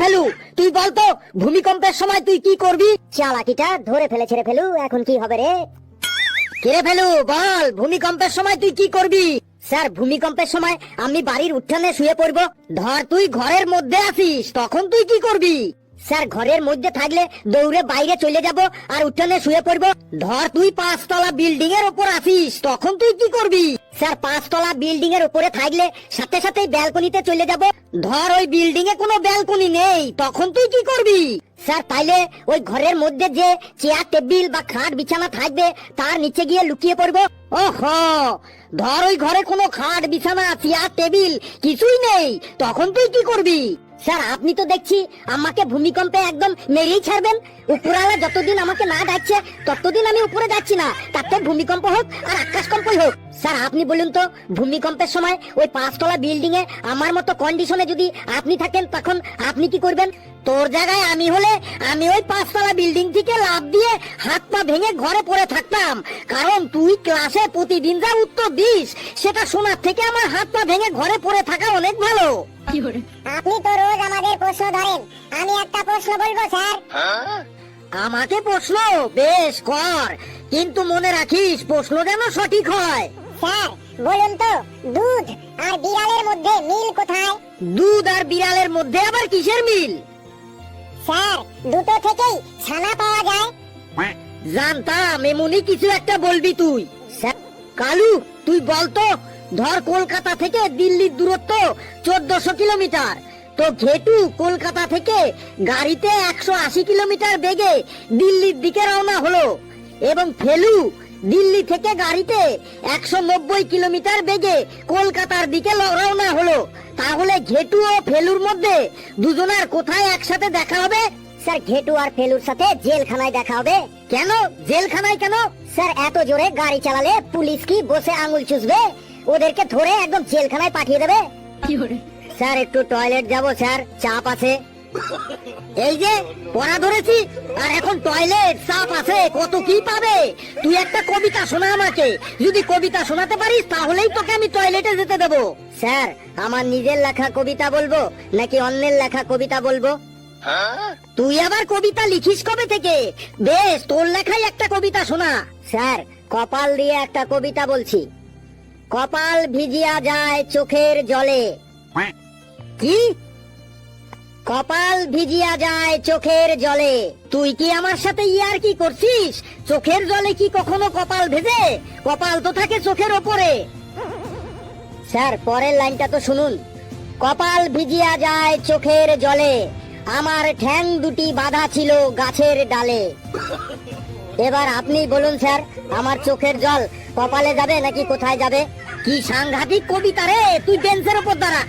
ফেলু। তুই বলতো ভূমিকম্পের সময় তুই কি করবি? চালাকিটা ধরে ফেলেছে রে ফেলু এখন কি হবে রে? কেড়ে ফেলু বল ভূমিকম্পের সময় তুই কি করবি? স্যার ভূমিকম্পের সময় আমি বাড়ির উঠানে শুয়ে পড়ব। ধর তুই ঘরের মধ্যে আছিস তখন তুই কি করবি? স্যার ঘরের মধ্যে থাকলে দৌড়ে বাইরে চলে যাব আর উঠানে শুয়ে পড়ব। ধর তুই পাঁচতলা বিল্ডিং এর উপর আছিস তখন তুই কি করবি? স্যার, পাঁচতলা বিল্ডিং এর উপরে থাকলে সাথে সাথে ব্যালকনিতে চলে যাব। ধর, ওই বিল্ডিং এ কোনো ব্যালকনি নেই, তখন তুই কি করবি? স্যার, তাইলে ওই ঘরের মধ্যে যে চেয়ার টেবিল বা খাট, বিছানা থাকবে, তার নিচে গিয়ে লুকিয়ে পড়ব। হ ধর, ওই ঘরে কোনো খাট, বিছানা চেয়ার টেবিল কিছুই নেই, তখন তুই কি করবি? স্যার, আপনি তো দেখছি আমাকে ভূমিকম্পে একদম মেরেই ছাড়বেন। উপরালা যতদিন আমাকে না ডাকছে, ততদিন আমি উপরে যাচ্ছি না। তাতে ভূমিকম্প হোক আর আকাশকম্পই হোক। স্যার, আপনি বলুন তো, ভূমিকম্পের সময় ওই পাঁচতলা বিল্ডিং এ আমার মতো কন্ডিশনে যদি আপনি থাকেন, তখন আপনি কি করবেন? তোর জায়গায় আমি হলে আমি ওই পাঁচতলা বিল্ডিং থেকে লাভ দিয়ে হাত পা ভেঙে ঘরে পড়ে থাকতাম। কারণ তুই ক্লাসে প্রতিদিন যা উত্তর দিস, সেটা শোনার থেকে আমার হাত পা ভেঙে ঘরে পড়ে থাকা অনেক ভালো। আপনি তো রোজ আমাদের প্রশ্ন ধরেন। আমি একটা প্রশ্ন বলব স্যার? আমাকে প্রশ্ন? বেশ কর। কিন্তু মনে রাখিস প্রশ্ন যেন সঠিক হয়। স্যার বলুন তো দুধ আর বিড়ালের মধ্যে মিল কোথায়? দুধ আর বিড়ালের মধ্যে আবার কিসের মিল? স্যার দুটো থেকেই ছানা পাওয়া যায়। জানতাম এমনি কিছু একটা বলবি তুই। স্যার, কালু তুই বলতো ধর কলকাতা থেকে দিল্লির দূরত্ব চোদ্দশো কিলোমিটার। তো ঘেটু কলকাতা থেকে গাড়িতে একশো আশি কিলোমিটার বেগে দিল্লির দিকে রওনা হলো এবং ফেলু দিল্লি থেকে গাড়িতে একশো নব্বই কিলোমিটার বেগে কলকাতার দিকে রওনা হলো। তাহলে ঘেটু ও ফেলুর মধ্যে দুজনার কোথায় একসাথে দেখা হবে? স্যার ঘেটু আর ফেলুর সাথে জেলখানায় দেখা হবে। কেন? জেলখানায় কেন? স্যার এত জোরে গাড়ি চালালে পুলিশ কি বসে আঙুল চুষবে? ওদেরকে ধরে একদম জেলখানায় পাঠিয়ে দেবে? স্যার একটু টয়লেট যাব স্যার। চাপ আছে। এই যে পড়া ধরেছি আর এখন টয়লেট চাপ আছে। কত কি পাবে? তুই একটা কবিতা শোনা আমাকে। যদি কবিতা শোনাতে পারিস তাহলেই তোকে আমি টয়লেটে যেতে দেবো। স্যার আমার নিজের লেখা কবিতা বলব নাকি অন্যের লেখা কবিতা বলব? তুই আবার কবিতা লিখিস কবে থেকে? বেশ তোর লেখাই একটা কবিতা শোনা। স্যার কপাল দিয়ে একটা কবিতা বলছি। কপাল ভিজিয়া যায় চোখের জলে। কি? কপাল ভিজিয়া যায় চোখের জলে। তুই কি আমার সাথে ইয়ার কি করছিস? চোখের জলে কি কখনো কপাল ভেজে? কপাল তো থাকে চোখের ওপরে। স্যার পরের লাইনটা তো শুনুন। কপাল ভিজিয়া যায় চোখের জলে। আমার ঠ্যাং দুটি বাধা ছিল গাছের ডালে। এবার আপনি বলুন, স্যার, আমার চোখের জল কপালে যাবে নাকি কোথায় যাবে? কি সাংঘাতিক কবিতা রে, তুই বেঞ্চের উপর দাঁড়া।